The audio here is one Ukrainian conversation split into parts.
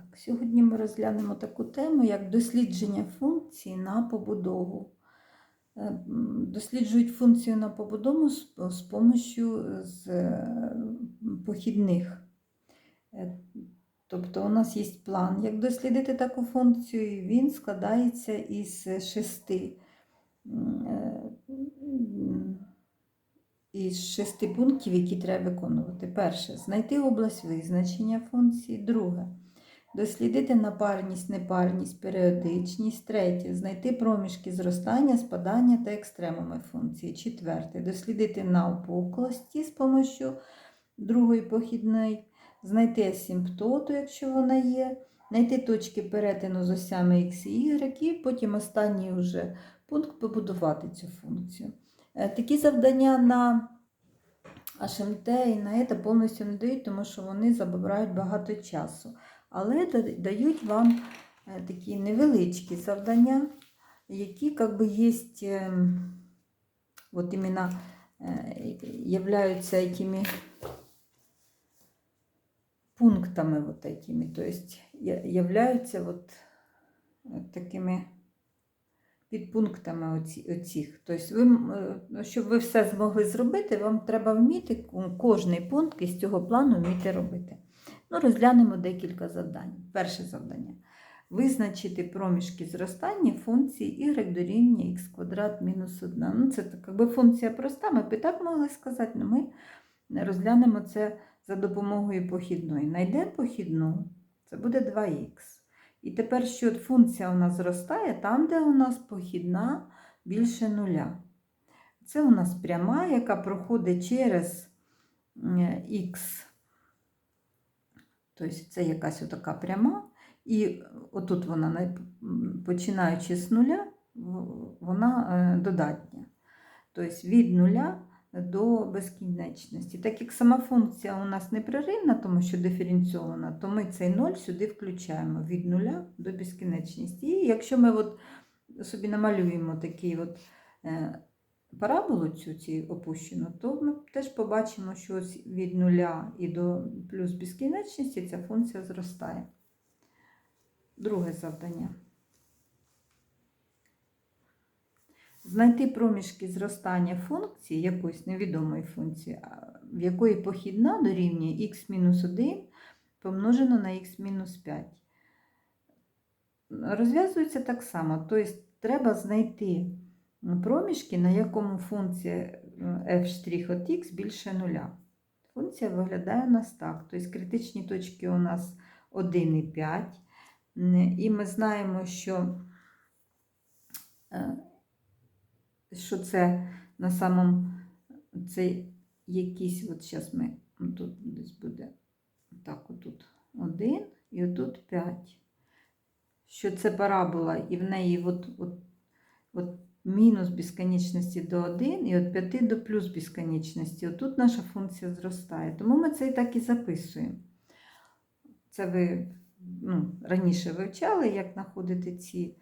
Так, сьогодні ми розглянемо таку тему, як дослідження функції на побудову. Е, Досліджують функцію на побудову з, з помощю з е, похідних. Е, Тобто у нас є план, як дослідити таку функцію, і він складається із шести, е, із шести пунктів, які треба виконувати. Перше знайти область визначення функції. Друге дослідити напарність, непарність, періодичність. Третє знайти проміжки зростання, спадання та екстремуми функції. Четверте дослідити навпуклості з помощю другої похідної, знайти асимптоту, якщо вона є, знайти точки перетину з осями x і y, і потім останній вже пункт побудувати цю функцію. Е, Такі завдання на HMT і на це повністю не дають, тому що вони забирають багато часу. Але дають вам е, такі невеличкі завдання, які как би є ем, от іменно е, являються якими пунктами вот такими, то есть являються от е, такими підпунктами оцих. Тобто, ви, е, щоб ви все змогли зробити, вам треба вміти кожний пункт із цього плану вміти робити. Ну, розглянемо декілька завдань. Перше завдання. Визначити проміжки зростання функції y дорівнює x квадрат мінус 1. Ну, це якби функція проста, ми б і так могли сказати, але ми розглянемо це за допомогою похідної. Найдемо похідну, це буде 2х. І тепер, що функція у нас зростає там, де у нас похідна більше нуля. Це у нас пряма, яка проходить через х. Тобто це якась отака пряма. І отут вона, починаючи з нуля, вона е, додатня. Тобто від нуля до безкінечності. Так як сама функція у нас непреривна, тому що диференційована, то ми цей 0 сюди включаємо від нуля до безкінечності. І якщо ми от собі намалюємо такий от е, параболу цю ці опущену, то ми теж побачимо, що ось від нуля і до плюс безкінечності ця функція зростає. Друге завдання. Знайти проміжки зростання функції якоїсь невідомої функції, в якої похідна дорівнює х-1 помножено на х-5. Розв'язується так само. Тобто треба знайти проміжки, на якому функція f' от x більше нуля. Функція виглядає у нас так. Тобто критичні точки у нас 1 і 5. І ми знаємо, що е, що це на самому це якісь, от зараз ми тут десь буде так, отут 1 і отут 5. Що це парабола, і в неї от, от, от мінус безконечності до 1 і від 5 до плюс безконечності. Отут наша функція зростає. Тому ми це і так і записуємо. Це ви ну, раніше вивчали, як знаходити ці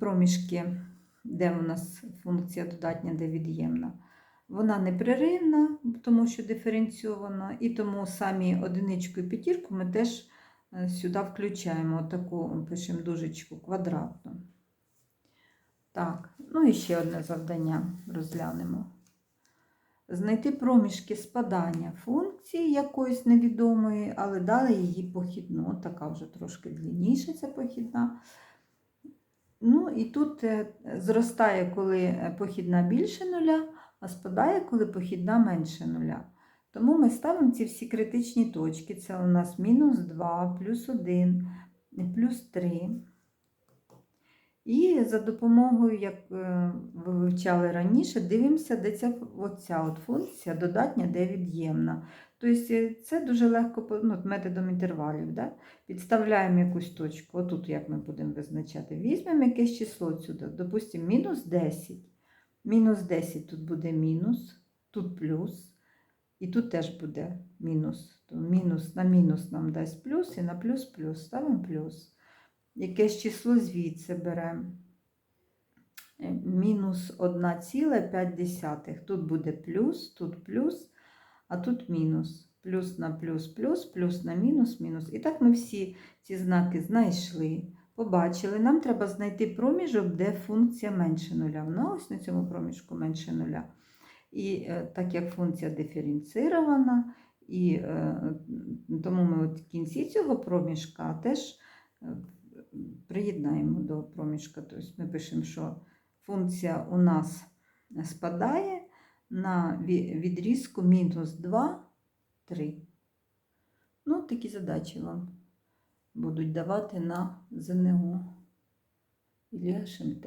проміжки де у нас функція додатня, де від'ємна. Вона непреривна, тому що диференційована, і тому самі одиничку і п'ятірку ми теж е, сюди включаємо таку, пишемо дужечку квадратну. Так, ну і ще одне завдання розглянемо. Знайти проміжки спадання функції якоїсь невідомої, але дали її похідну. Така вже трошки длинніша ця похідна. Ну і тут е, зростає, коли е, похідна більше нуля, а спадає, коли похідна менше нуля. Тому ми ставимо ці всі критичні точки. Це у нас мінус 2, плюс 1, плюс 3. І за допомогою, як е, ви вивчали раніше, дивимося, де ця оця от функція додатня, де від'ємна. Тобто е, це дуже легко ну, методом інтервалів. Да? Підставляємо якусь точку, отут як ми будемо визначати. Візьмемо якесь число сюди, допустимо, мінус 10. Мінус 10 тут буде мінус, тут плюс, і тут теж буде мінус. То мінус на мінус нам дасть плюс, і на плюс плюс. Ставимо плюс. Якесь число звідси беремо. Е, Мінус 1,5. Тут буде плюс, тут плюс, а тут мінус. плюс на плюс, плюс, плюс на мінус, мінус. І так ми всі ці знаки знайшли, побачили. Нам треба знайти проміжок, де функція менше нуля. Ну, ось на цьому проміжку менше нуля. І е, так як функція диференцирована, і е, тому ми от в кінці цього проміжка теж приєднаємо до проміжка. Тобто ми пишемо, що функція у нас спадає на відрізку мінус 2, 3. Ну, такі задачі вам будуть давати на ЗНО і ГШМТ.